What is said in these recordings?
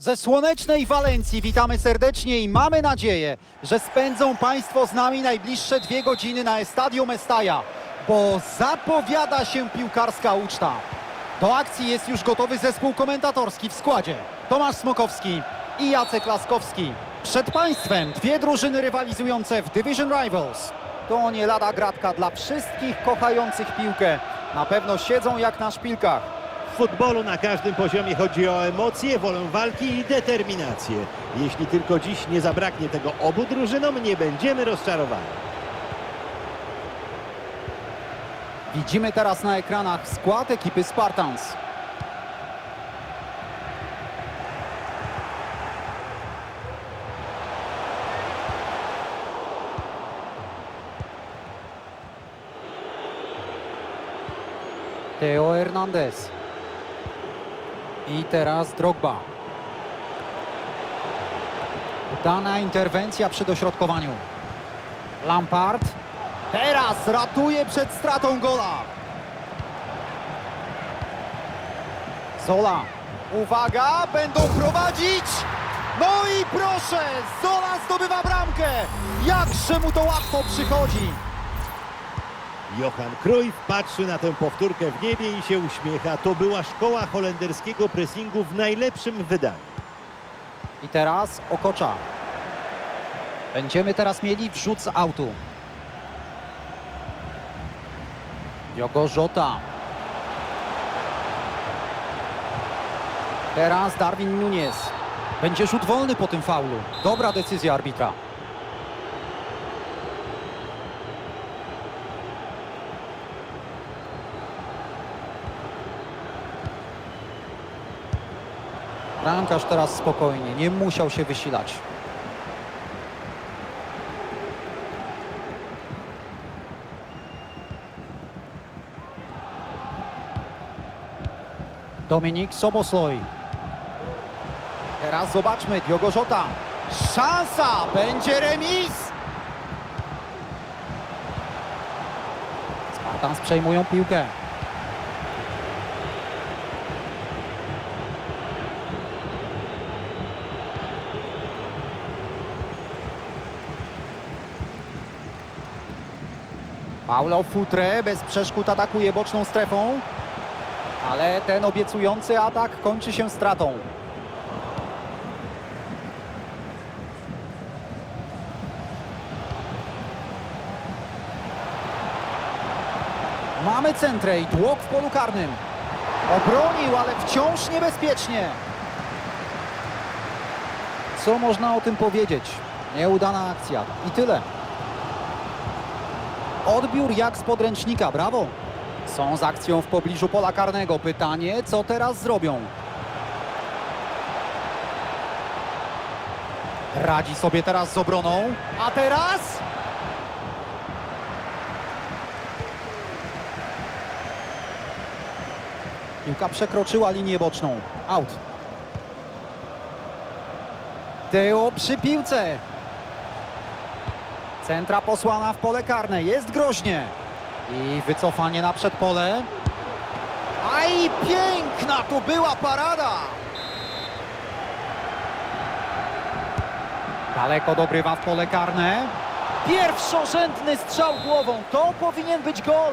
Ze słonecznej Walencji witamy serdecznie i mamy nadzieję, że spędzą Państwo z nami najbliższe dwie godziny na Estadio Mestaja, bo zapowiada się piłkarska uczta. Do akcji jest już gotowy zespół komentatorski w składzie. Tomasz Smokowski i Jacek Laskowski. Przed Państwem dwie drużyny rywalizujące w Division Rivals. To nie lada gratka dla wszystkich kochających piłkę. Na pewno siedzą jak na szpilkach. Futbolu na każdym poziomie chodzi o emocje, wolę walki i determinację. Jeśli tylko dziś nie zabraknie tego obu drużynom, nie będziemy rozczarowani. Widzimy teraz na ekranach skład ekipy Spartans. Teo Hernandez. I teraz Drogba. Udana interwencja przy dośrodkowaniu. Lampard. Teraz ratuje przed stratą gola. Zola. Uwaga, będą prowadzić. No i proszę, Zola zdobywa bramkę. Jakże mu to łatwo przychodzi. Johan Cruyff patrzy na tę powtórkę w niebie i się uśmiecha. To była szkoła holenderskiego pressingu w najlepszym wydaniu. I teraz Okocza. Będziemy teraz mieli wrzut z autu. Żota. Teraz Darwin Nunez. Będzie rzut wolny po tym faulu. Dobra decyzja arbitra. Bramkarz teraz spokojnie, nie musiał się wysilać. Dominik Sobosloj. Teraz zobaczmy, Diogo Jota. Szansa! Będzie remis! Spartans przejmują piłkę. Paulo Futre bez przeszkód atakuje boczną strefą. Ale ten obiecujący atak kończy się stratą. Mamy centrę i tłok w polu karnym. Obronił, ale wciąż niebezpiecznie. Co można o tym powiedzieć? Nieudana akcja. I tyle. Odbiór jak z podręcznika, brawo. Są z akcją w pobliżu pola karnego. Pytanie, co teraz zrobią? Radzi sobie teraz z obroną. A teraz? Piłka przekroczyła linię boczną. Out. Teo przy piłce. Centra posłana w pole karne. Jest groźnie. I wycofanie na przedpole. A i piękna to była parada. Daleko dogrywa w pole karne. Pierwszorzędny strzał głową. To powinien być gol.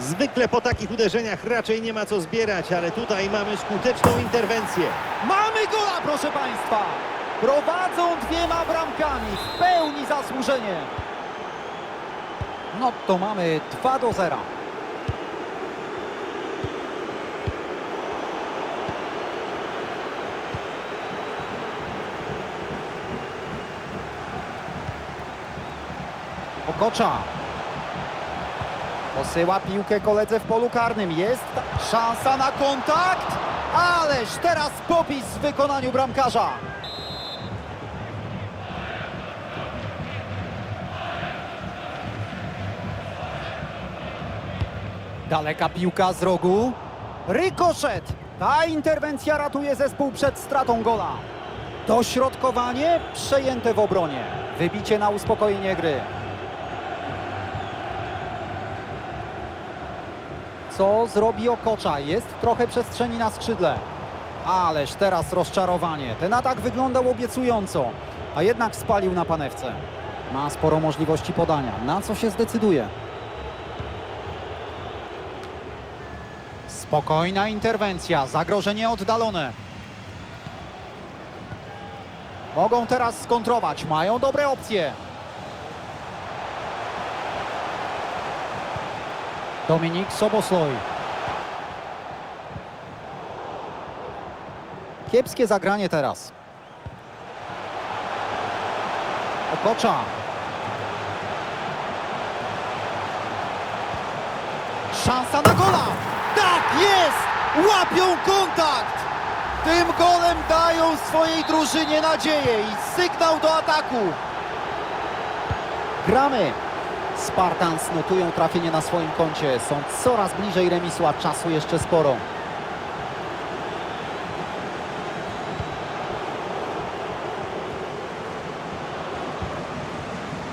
Zwykle po takich uderzeniach raczej nie ma co zbierać, ale tutaj mamy skuteczną interwencję. Mamy gola, proszę Państwa. Prowadzą dwiema bramkami. W pełni zasłużenie. No to mamy 2 do 0. Okocza. Posyła piłkę koledze w polu karnym. Jest szansa na kontakt. Ależ teraz popis w wykonaniu bramkarza. Daleka piłka z rogu. Rykoszet. Ta interwencja ratuje zespół przed stratą gola. Dośrodkowanie przejęte w obronie. Wybicie na uspokojenie gry. Co zrobi Okocza? Jest trochę przestrzeni na skrzydle. Ależ teraz rozczarowanie. Ten atak wyglądał obiecująco, a jednak spalił na panewce. Ma sporo możliwości podania. Na co się zdecyduje? Spokojna interwencja, zagrożenie oddalone. Mogą teraz skontrować, mają dobre opcje. Dominik Sobosloj. Kiepskie zagranie teraz. Okocza. Szansa na gola! Tak jest! Łapią kontakt! Tym golem dają swojej drużynie nadzieję i sygnał do ataku. Gramy. Spartans notują trafienie na swoim koncie. Są coraz bliżej remisu, a czasu jeszcze sporo.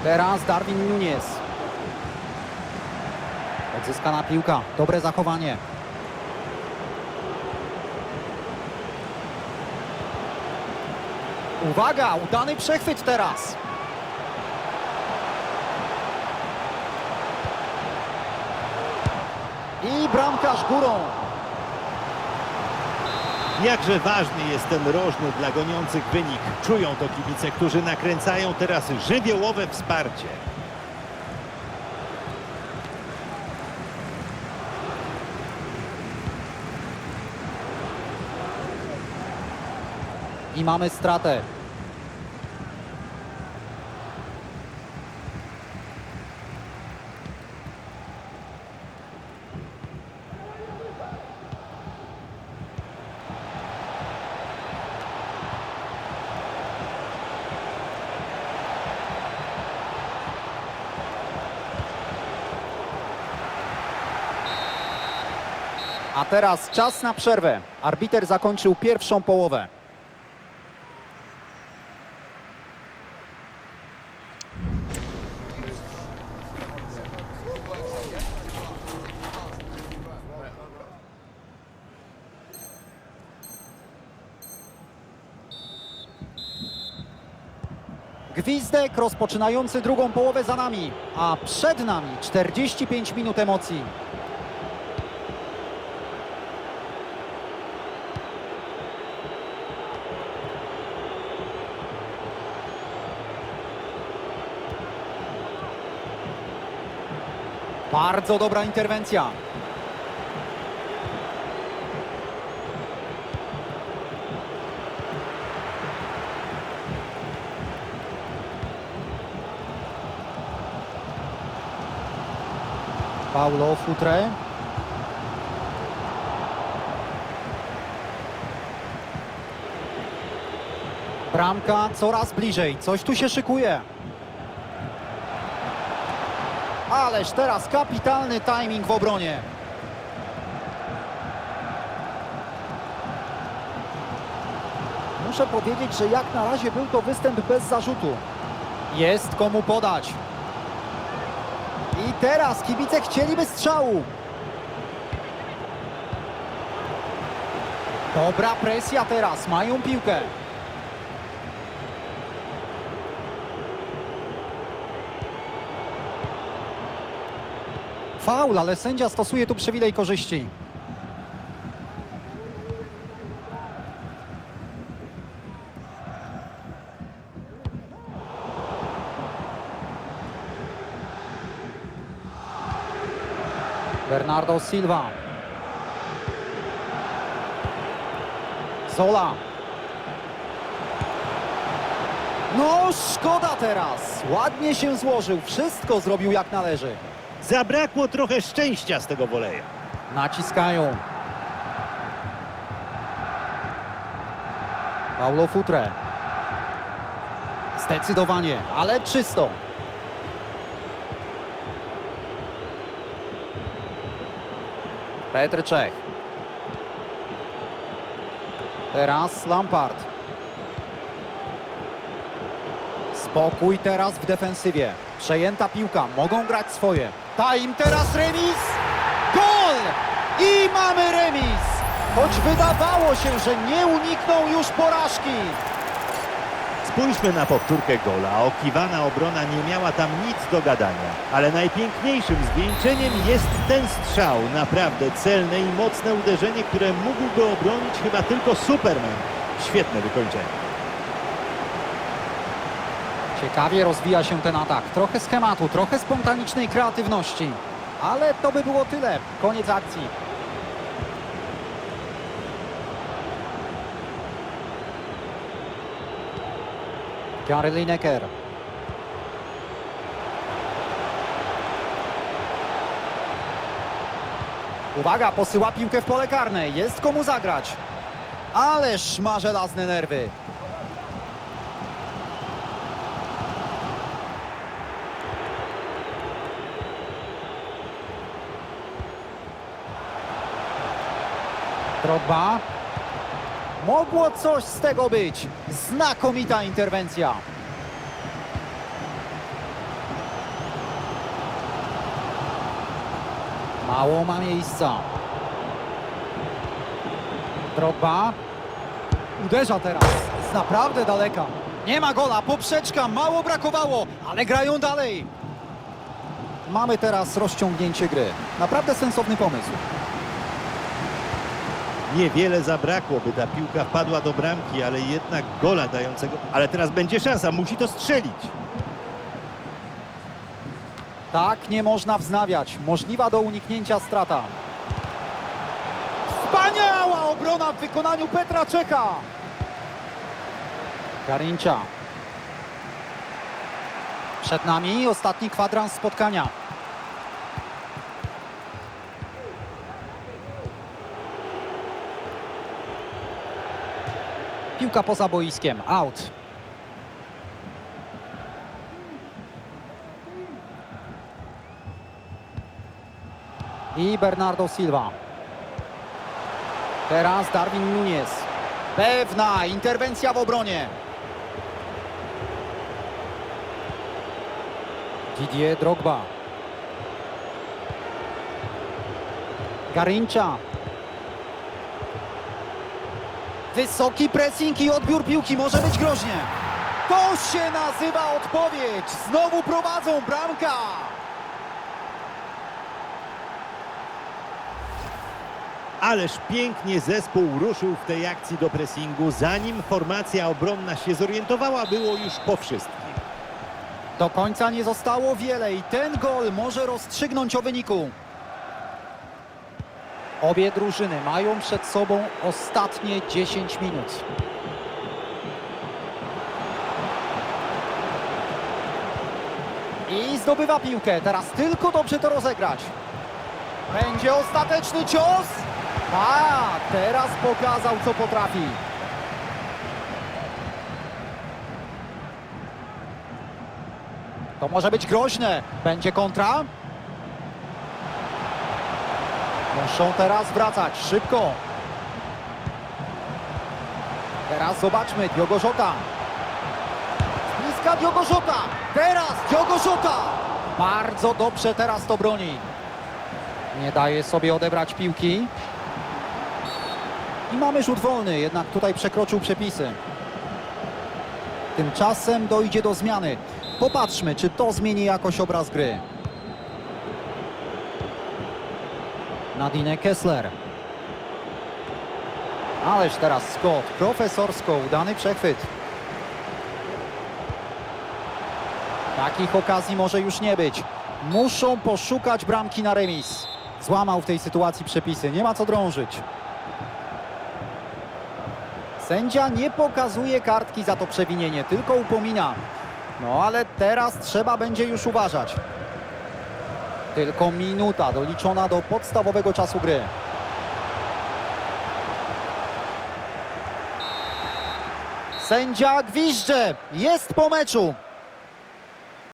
Teraz Darwin Nunes. Odzyskana piłka. Dobre zachowanie. Uwaga, udany przechwyt teraz. I bramkarz górą. Jakże ważny jest ten rożny dla goniących wynik. Czują to kibice, którzy nakręcają teraz żywiołowe wsparcie. I mamy stratę. A teraz czas na przerwę. Arbiter zakończył pierwszą połowę. Gwizdek rozpoczynający drugą połowę za nami, a przed nami 45 minut emocji. Bardzo dobra interwencja. Paulo Futre. Bramka coraz bliżej. Coś tu się szykuje. Ależ teraz kapitalny timing w obronie. Muszę powiedzieć, że jak na razie był to występ bez zarzutu. Jest komu podać. I teraz kibice chcieliby strzału. Dobra presja teraz, mają piłkę. Faul, ale sędzia stosuje tu przywilej korzyści. Bernardo Silva. Zola. No, szkoda teraz. Ładnie się złożył. Wszystko zrobił jak należy. Zabrakło trochę szczęścia z tego woleja. Naciskają. Paulo Futre. Zdecydowanie, ale czysto. Petr Czech. Teraz Lampard. Spokój teraz w defensywie. Przejęta piłka, mogą grać swoje. Ta im teraz remis. Gol! I mamy remis! choć wydawało się, że nie unikną już porażki. Spójrzmy na powtórkę gola. Okiwana obrona nie miała tam nic do gadania. Ale najpiękniejszym zwieńczeniem jest ten strzał. Naprawdę celne i mocne uderzenie, które mógłby obronić chyba tylko Superman. Świetne wykończenie. Ciekawie rozwija się ten atak. Trochę schematu, trochę spontanicznej kreatywności. Ale to by było tyle. Koniec akcji. Gary Lineker. Uwaga, posyła piłkę w pole karne. Jest komu zagrać. Ależ ma żelazne nerwy. Drogba. Mogło coś z tego być. Znakomita interwencja. Mało ma miejsca. Drogba. Uderza teraz z naprawdę daleka. Nie ma gola, poprzeczka, mało brakowało, ale grają dalej. Mamy teraz rozciągnięcie gry. Naprawdę sensowny pomysł. Niewiele zabrakło, by ta piłka wpadła do bramki, ale jednak gola dającego. Ale teraz będzie szansa, musi to strzelić. Tak nie można wznawiać. Możliwa do uniknięcia strata. Wspaniała obrona w wykonaniu Petra Czeka. Karincia. Przed nami ostatni kwadrans spotkania. Piłka poza boiskiem. Out. i Bernardo Silva. Teraz Darwin Núñez. Pewna interwencja w obronie. Didier Drogba. Garincha. Wysoki pressing i odbiór piłki może być groźnie. To się nazywa odpowiedź. Znowu prowadzą bramka. Ależ pięknie zespół ruszył w tej akcji do pressingu. Zanim formacja obronna się zorientowała, było już po wszystkim. Do końca nie zostało wiele i ten gol może rozstrzygnąć o wyniku. Obie drużyny mają przed sobą ostatnie 10 minut. I zdobywa piłkę. Teraz tylko dobrze to rozegrać. Będzie ostateczny cios. A, teraz pokazał co potrafi. To może być groźne. Będzie kontra. Muszą teraz wracać szybko. Teraz zobaczmy Diogo Jota. Bliska Diogo Jota. Teraz Diogo Jota. Bardzo dobrze teraz to broni. Nie daje sobie odebrać piłki. I mamy rzut wolny, jednak tutaj przekroczył przepisy. Tymczasem dojdzie do zmiany. Popatrzmy, czy to zmieni jakoś obraz gry. Nadine Kessler. Ależ teraz Scott, profesorsko udany przechwyt. Takich okazji może już nie być. Muszą poszukać bramki na remis. Złamał w tej sytuacji przepisy, nie ma co drążyć. Sędzia nie pokazuje kartki za to przewinienie, tylko upomina. No ale teraz trzeba będzie już uważać. Tylko minuta doliczona do podstawowego czasu gry. Sędzia gwizdże, jest po meczu.